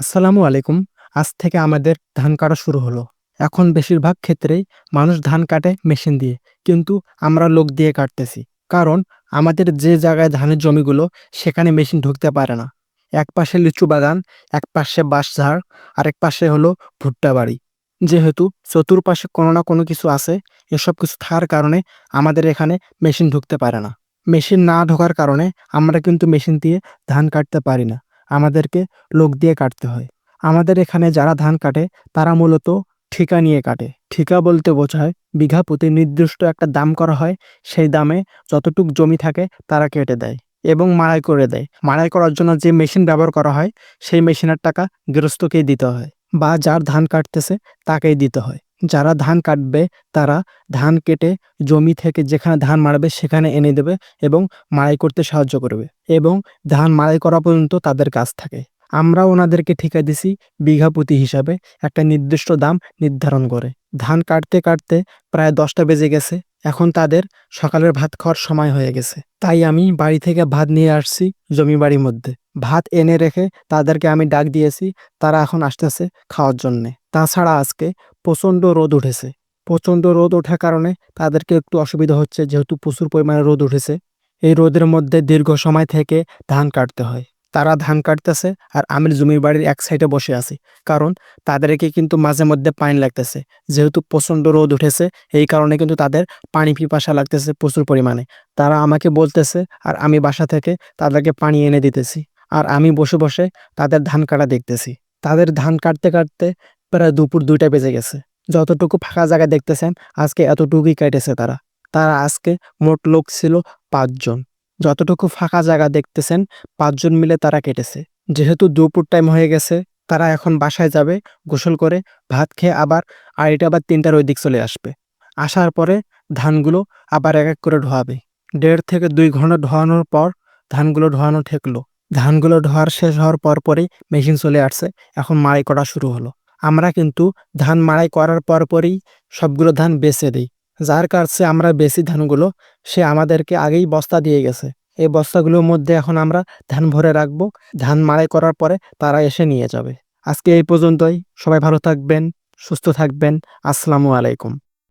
আসসালামু আলাইকুম। আজ থেকে আমাদের ধান কাটা শুরু হলো। এখন বেশিরভাগ ক্ষেত্রেই মানুষ ধান কাটে মেশিন দিয়ে, কিন্তু আমরা লোক দিয়ে কাটতেছি। কারণ আমাদের যে জায়গায় ধানের জমিগুলো, সেখানে মেশিন ঢুকতে পারে না। এক পাশে লিচু বাগান, এক পাশে বাঁশঝাড় আরেক পাশে হলো ভুট্টা বাড়ি। যেহেতু চতুর্পাশে কোনো না কোনো কিছু আছে, এসব কিছু থাকার কারণে আমাদের এখানে মেশিন ঢুকতে পারে না। মেশিন না ঢোকার কারণে আমরা কিন্তু মেশিন দিয়ে ধান কাটতে পারি না। আমাদেরকে লোক দিয়ে কাটতে হয়। আমাদের এখানে যারা ধান কাটে, তারা মূলত ঠিকা নিয়ে কাটে। ঠিকা বলতে বোঝায়, বিঘা প্রতি নির্দিষ্ট একটা দাম করা হয়, সেই দামে যতটুক জমি থাকে, তারা কেটে দেয় এবং মাড়াই করে দেয়। মাড়াই করার জন্য যে মেশিন ব্যবহার করা হয়, সেই মেশিনের টাকা গৃহস্থকেই দিতে হয় বা যার ধান কাটতেছে, তাকেই দিতে হয়। যারা ধান কাটবে, তারা ধান কেটে জমি থেকে যেখানে ধান মারবে সেখানে এনে দেবে এবং মাড়াই করতে সাহায্য করবে এবং ধান মাড়াই করা পর্যন্ত তাদের কাজ থাকে। আমরা ওনাদেরকে ঠিকা দিছি বিঘা প্রতি হিসাবে একটা নির্দিষ্ট দাম নির্ধারণ করে। ধান কাটতে কাটতে প্রায় দশটা বেজে গেছে, এখন তাদের সকালের ভাত খাওয়ার সময় হয়ে গেছে। তাই আমি বাড়ি থেকে ভাত নিয়ে আসছি জমি বাড়ির মধ্যে। ভাত এনে রেখে তাদেরকে আমি ডাক দিয়েছি, তারা এখন আসতেছে খাওয়ার জন্যে। তাছাড়া আজকে প্রচণ্ড রোদ উঠেছে। প্রচণ্ড রোদ ওঠার কারণে তাদেরকে একটু অসুবিধা হচ্ছে, যেহেতু প্রচুর পরিমাণে রোদ উঠেছে। এই রোদের মধ্যে দীর্ঘ সময় থেকে ধান কাটতে হয়। তারা ধান কাটতেছে আর আমি জমির বাড়ির এক সাইডে বসে আছি। কারণ তাদেরকে কিন্তু মাঝে মধ্যে পানি লাগতেছে। যেহেতু প্রচণ্ড রোদ উঠেছে, এই কারণে কিন্তু তাদের পানি পিপাসা লাগতেছে প্রচুর পরিমাণে। তারা আমাকে বলতেছে আর আমি বাসা থেকে তাদেরকে পানি এনে দিতেছি। আর আমি বসে বসে তাদের ধান কাটা দেখতেছি। তাদের ধান কাটতে কাটতে প্রায় দুপুর দুইটা বেজে গেছে। যতটুকু ফাঁকা জায়গা দেখতেছেন, আজকে এতটুকুই কেটেছে তারা। তারা আজকে মোট লোক ছিল পাঁচজন। যতটুকু ফাঁকা জায়গা দেখতেছেন, পাঁচজন মিলে তারা কেটেছে। যেহেতু দুপুর টাইম হয়ে গেছে, তারা এখন বাসায় যাবে, গোসল করে, ভাত খেয়ে আবার আড়াইটা বা তিনটার ওই দিক চলে আসবে। আসার পরে ধানগুলো আবার এক এক করে ধোয়াবে। দেড় থেকে দুই ঘণ্টা ধোয়ানোর পর ধানগুলো ধোয়ানো ঠেকলো। ধানগুলো ধোয়ার শেষ হওয়ার পর পরেই মেশিন চলে আসছে। এখন মাড়াই করা শুরু হলো। আমরা কিন্তু ধান মাড়াই করার পর পরই সবগুলো ধান বেছে দিই। যার কাছে আমরা বেশি ধানগুলো, সে আমাদেরকে আগেই বস্তা দিয়ে গেছে। এই বস্তাগুলোর মধ্যে এখন আমরা ধান ভরে রাখব। ধান মাড়াই করার পরে তারা এসে নিয়ে যাবে। আজকে এই পর্যন্তই। সবাই ভালো থাকবেন, সুস্থ থাকবেন। আসসালামু আলাইকুম।